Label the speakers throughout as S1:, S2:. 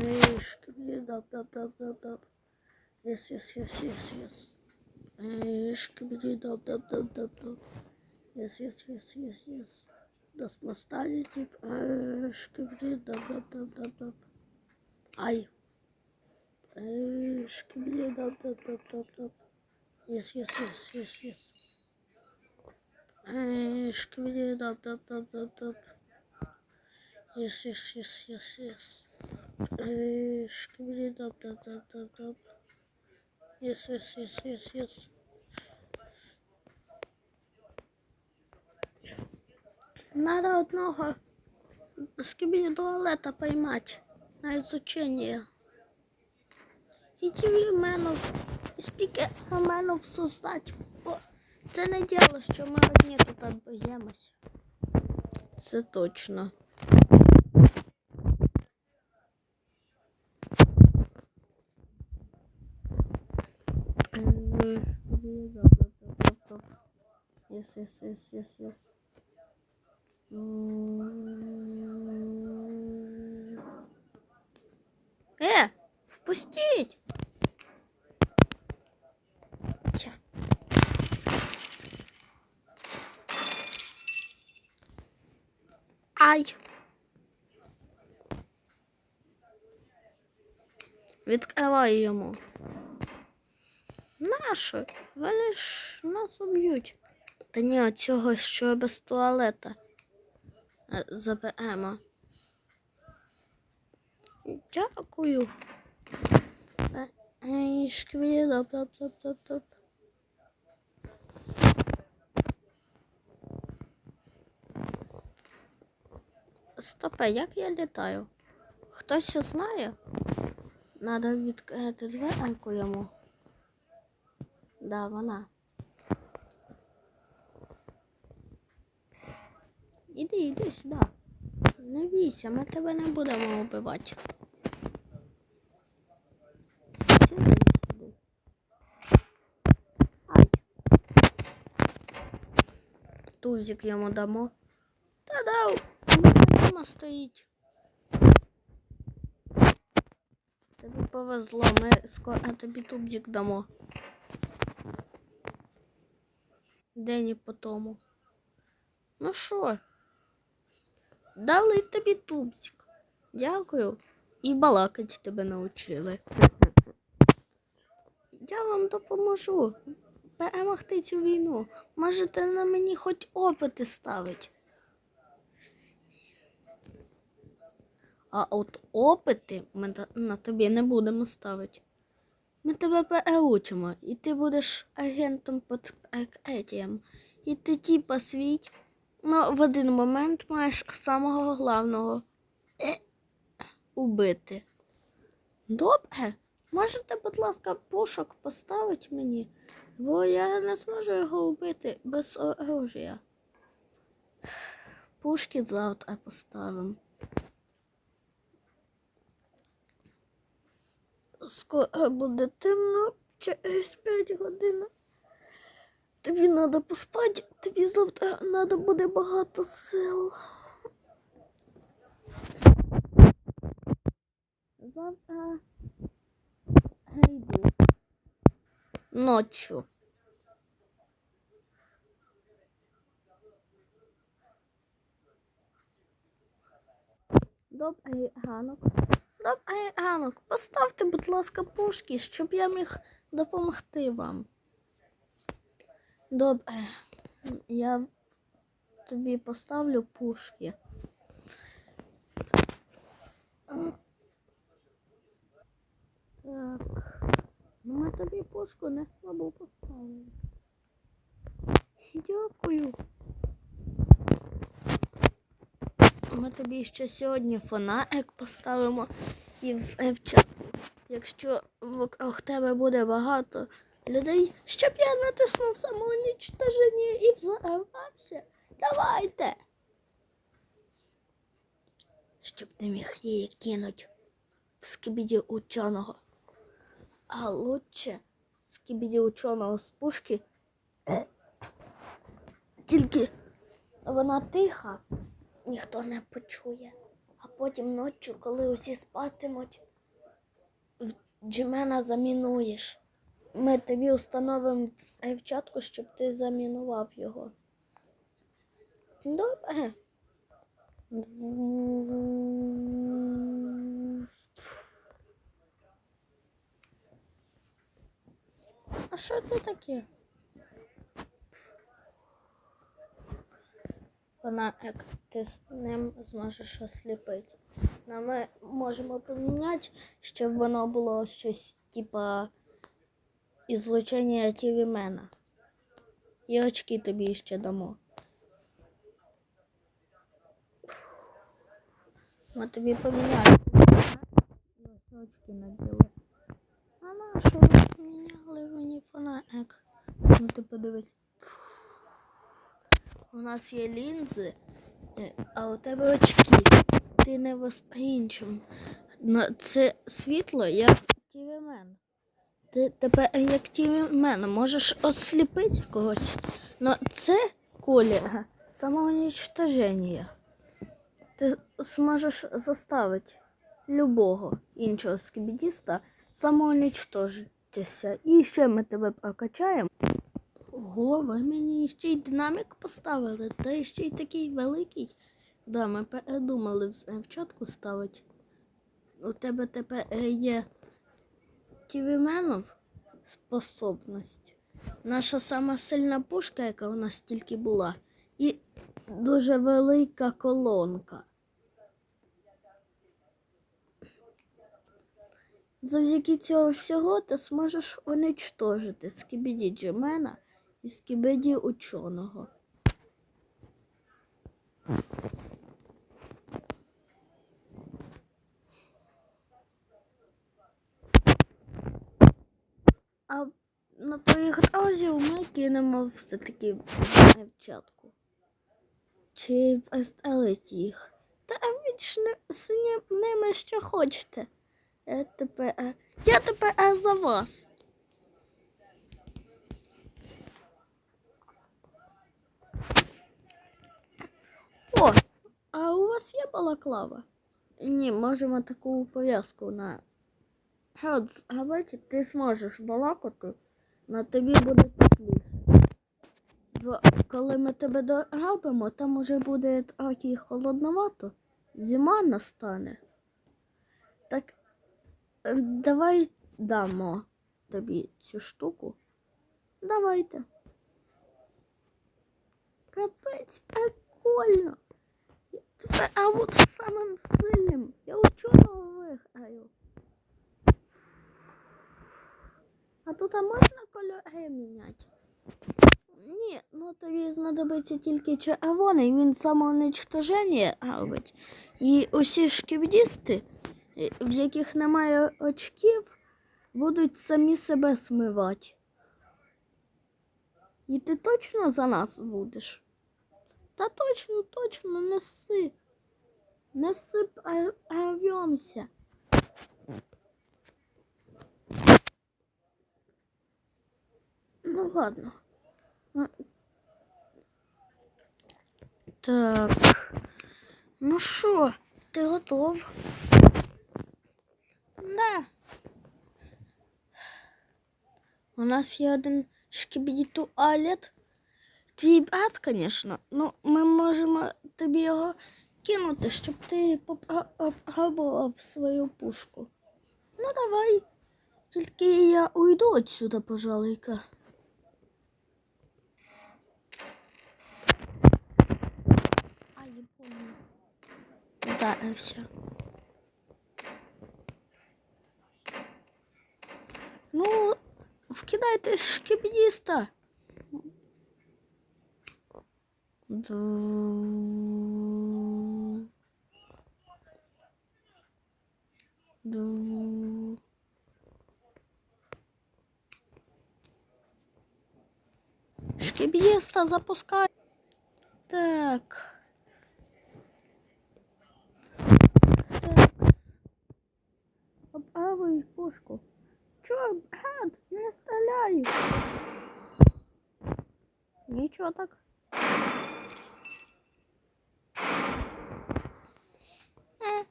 S1: Yes, dop dop. Yes, yes, yes, yes, yes. Yes. Yes, yes, yes, yes, yes. Das Mastali tip. Yes, dop dop dop dop dop. Ay. Yes, dop dop dop dop dop. Yes, yes, yes, yes, yes. Yes, dop dop dop dop dop. Yes, yes, yes, yes, yes. Шкібіді дап дап дап дап дап. Єс, єс, єс, єс, єс. Надо одного скибіді туалета поймать на изучение. Іди в мене і спіки мене создать. Бо це не діло, що ми одні тут боїмось. Це точно. Yes, yes, yes, yes, yes. М. Э, впустить! Я. Ай! Відкривай йому. Наші, вони ж нас уб'ють. Та ні, от цього що без туалета. Е, Заберемо. Дякую. Е, Ей, шквілі, доп, доп, доп, доп, доп. Стопе, як я літаю? Хтось знає? Надо відкрити дверку йому. Да, вона. Іди, іди сюди. Не бійся, ми тебе не будемо вбивати. Тузик йому дамо. Та дав. Мама стоїть. Тобі повезло, ми скоро тобі тубзик дамо. День по тому. Ну що? Дали тобі тубзик. Дякую. І балакать тебе навчили. Я вам допоможу перемогти цю війну. Можете на мені хоч опити ставити. А от опити ми на тобі не будемо ставити. Ми тебе переучимо, і ти будеш агентом під прикриттям. І ти типа свій, ну в один момент маєш самого главного е, убити. Добре, можете, будь ласка, пушок поставити мені, бо я не зможу його вбити без оружия. Пушки завтра поставимо. Скоро буде темно через 5 годин. Тобі треба поспати, тобі завтра треба буде багато сил. Завтра йду. Ночью. Добрий ранок. Добрий ранок. Поставте, будь ласка, пушки, щоб я міг допомогти вам. Добре. Я тобі поставлю пушки. Так. Ну, ми тобі пушку не слабо поставили. Дякую. Ми тобі ще сьогодні фонарик поставимо і взривчат. Якщо вокруг тебе буде багато людей, щоб я натиснув самоунічтоження і взорвався. Давайте. Щоб ти міг її кинуть в скибіді ученого. А лучше скибіді ученого з пушки. Тільки вона тиха, ніхто не почує. А потім ночі, коли усі спатимуть, в Джимена замінуєш. Ми тобі установимо в чатку, щоб ти замінував його. Добре. А що це таке? Вона як ти з ним зможеш осліпити. Ми можемо поміняти, щоб воно було щось типа ізлучення тівімена. І очки тобі ще дамо. Ми тобі поміняли. Очки наділи. А на що ви поміняли мені фонарик? Ну ти подивись. У нас є лінзи, е, а у тебе очки. Ти не воспринчим. Це світло як тівімен. Ти тепер як тівімен можеш осліпити когось. Но це колір самоуничтоження. Ти зможеш заставити любого іншого скібідіста самоуничтожитися. І ще ми тебе прокачаємо. Ого, ви мені ще й динамік поставили, та ще й такий великий. Да, ми передумали в в чатку ставити. У тебе тепер е, є ківіменов способність. Наша сама сильна пушка, яка у нас тільки була, і дуже велика колонка. Завдяки цього всього ти зможеш уничтожити скібіді Джемена і скібіді ученого. А на твоїх друзів ми кинемо все-таки в чатку. Чи поставить їх. Та вічно з ним- ними що хочете. Я тепер, е, я тепер е, за вас. О, а у вас є балаклава? Ні, можемо таку пов'язку на. А ти зможеш балакати, на тобі буде тепліше. Бо коли ми тебе дограбимо, там уже буде трохи холодновато, зима настане. Так е, давай дамо тобі цю штуку. Давайте. Капець, прикольно. А от самим сильним я ученого виграю. А тут а можна кольори міняти? Ні, ну тобі знадобиться тільки червоний, він самоуничтоження робить. І усі шківдісти, в яких немає очків, будуть самі себе смивати. І ти точно за нас будеш? Та точно, точно, неси. Неси, рвемся. Ну ладно. Так. Ну що, ти готов? Да. У нас є один шкібіді туалет. Твій брат, звісно, ну ми можемо тобі його кинути, щоб ти попробував свою пушку. Ну давай. Тільки я уйду отсюда, пожалуйста. А, я помню. Да, и все. Ну, вкидайте шкібдіста. Ду. Ду. Шкіб'єста запускай. Так. Так. Нічого так. Е,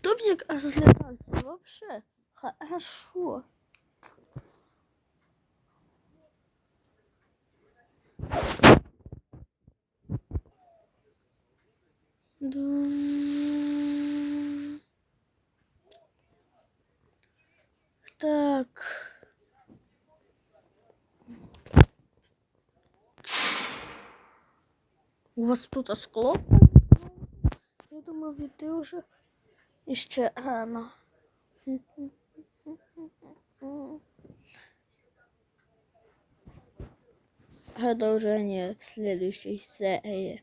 S1: Тубзик аж злякався. Вообще. Хорошо. Ду. Так. У вас тут скло? Я думав, іти вже іще рано. Продолжение в следующей серии.